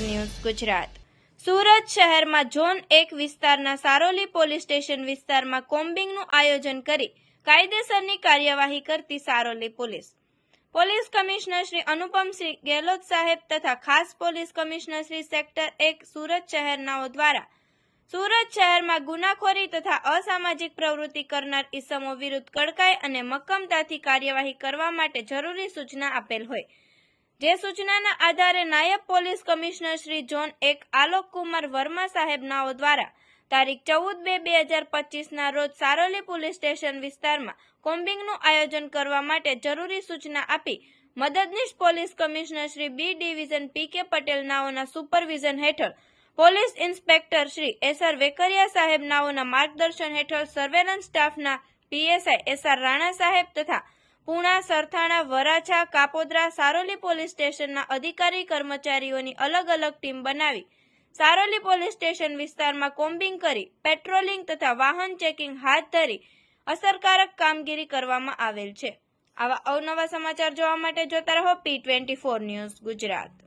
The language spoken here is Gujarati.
ન્યૂઝ ગુજરાત સુરત શહેરમાં ઝોન એક વિસ્તારના સારોલી પોલીસ સ્ટેશન વિસ્તારમાં કોમ્બિંગનું આયોજન કરી કાયદેસરની કાર્યવાહી કરતી Saroli police. Police commissioner Shri Anupamsinh Gehlot saheb તથા ખાસ પોલીસ કમિશનર શ્રી સેક્ટર એક સુરત શહેરનાઓ દ્વારા સુરત શહેરમાં ગુનાખોરી તથા અસામાજિક પ્રવૃત્તિ કરનાર ઇસમો વિરુદ્ધ કડકાઈ અને મક્કમતાથી કાર્યવાહી કરવા માટે જરૂરી સૂચના આપેલ હોય. જે સૂચનાના આધારે નાયબ પોલીસ કમિશનર શ્રી જોન એક આલોક કુમાર વર્મા સાહેબનાઓ દ્વારા તારીખ ચૌદ બે બે હજાર પચીસના રોજ સારોલી પોલીસ સ્ટેશન વિસ્તારમાં કોમ્બિંગનું આયોજન કરવા માટે જરૂરી સૂચના આપી મદદનીશ police commissioner Shri B division P K Patel નાઓના supervision હેઠળ police inspector Shri S R Vekariya saheb નાઓના માર્ગદર્શન હેઠળ સર્વેલન્સ સ્ટાફના પીએસઆઈ એસ આર રાણા સાહેબ તથા પુણા, સરથાણા, વરાછા, કાપોદ્રા, સારોલી પોલીસ સ્ટેશનના અધિકારી, કર્મચારીઓની અલગ અલગ ટીમ બનાવી સારોલી પોલીસ સ્ટેશન વિસ્તારમાં કોમ્બિંગ કરી પેટ્રોલિંગ તથા વાહન ચેકિંગ હાથ ધરી અસરકારક કામગીરી કરવામાં આવેલ છે. આવા અવનવા સમાચાર જોવા માટે જોતા રહો P twenty four news Gujarat.